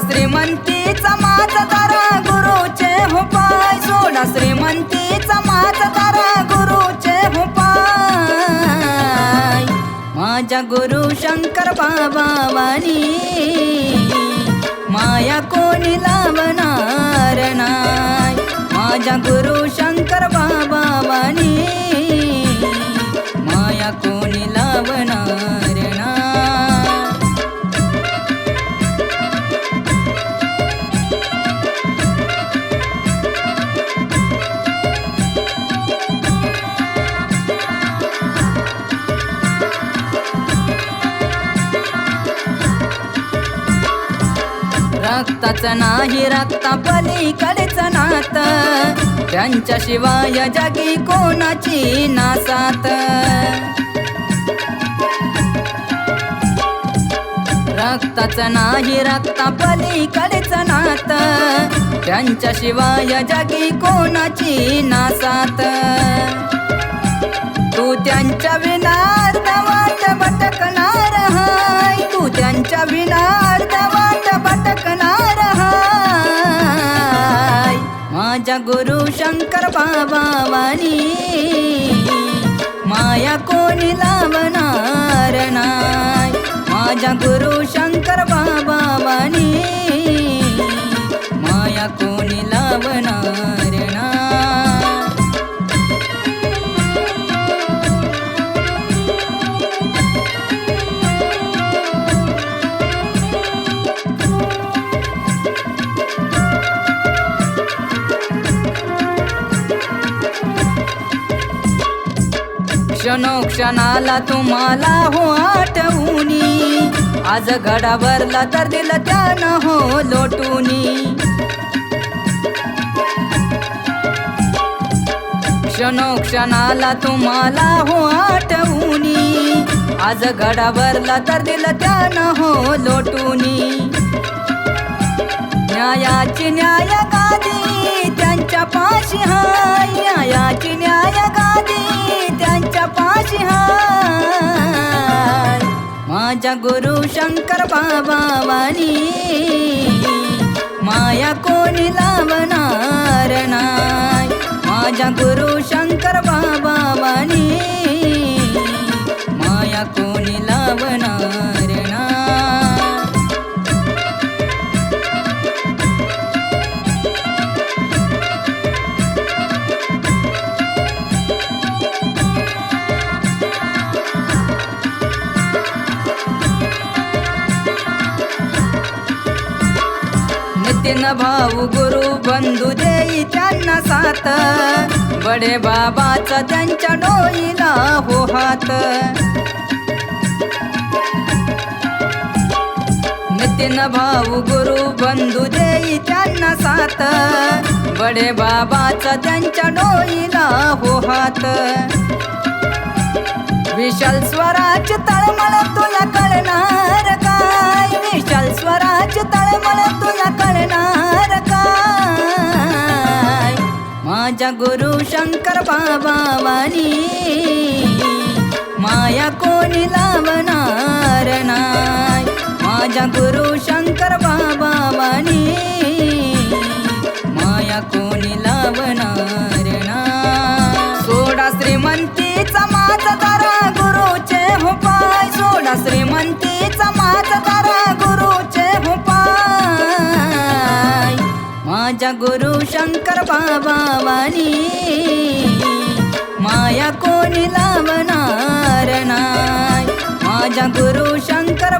श्रीमंतीचा माझा तारा गुरुचे हो पाय सोडा श्रीमंतीचा माझा तारा गुरुचे हो पाय माझ्या गुरु शंकर बाबा वाणी माया कोणी लावणार नाय माझ्या गुरु शंकर बाबा वाणी माया कोणी लावणार रक्ताचं नाही रक्ता पलीकडेच नात. त्यांच्याशिवाय जगी कोणाची नासात. रक्ताचं नाही रक्ता पलीकडेच नात. त्यांच्याशिवाय जगी कोणाची नासात. तू त्यांच्या विनार माझ्या गुरु शंकर बाबा वाणी. माया कोणी लावणार नाय माझ्या गुरु शंकर बाबा वाणी. माया कोणी लावणार क्षणोक्षणाला तुम्हाला हो आठवूनी आज घडावरला तर दिलं त्यानं हो लोटूनी. क्षणोक्षणाला तुम्हाला हो आठवूनी आज घडावरला तर दिलं त्यानं हो लोटूनी. न्यायाची न्याय गादी माझ्या गुरु शंकर बाबा वाणी। माया कोणी लावणार नाय नितीन भाऊ गुरु बंधू देई त्यांना साथ. बडे बाबाचा त्यांच्या डोईला हो हात. नितीन भाऊ गुरु बंधू देई त्यांना साथ. बडे बाबाचा त्यांच्या डोईला हो हात. विशाल स्वराज तळमळ तुला कळणार माझ्या गुरु शंकर बाबा वाणी शंकर बाबा वाणी. माया कोणी लावणार नाही. माझ्या गुरु शंकर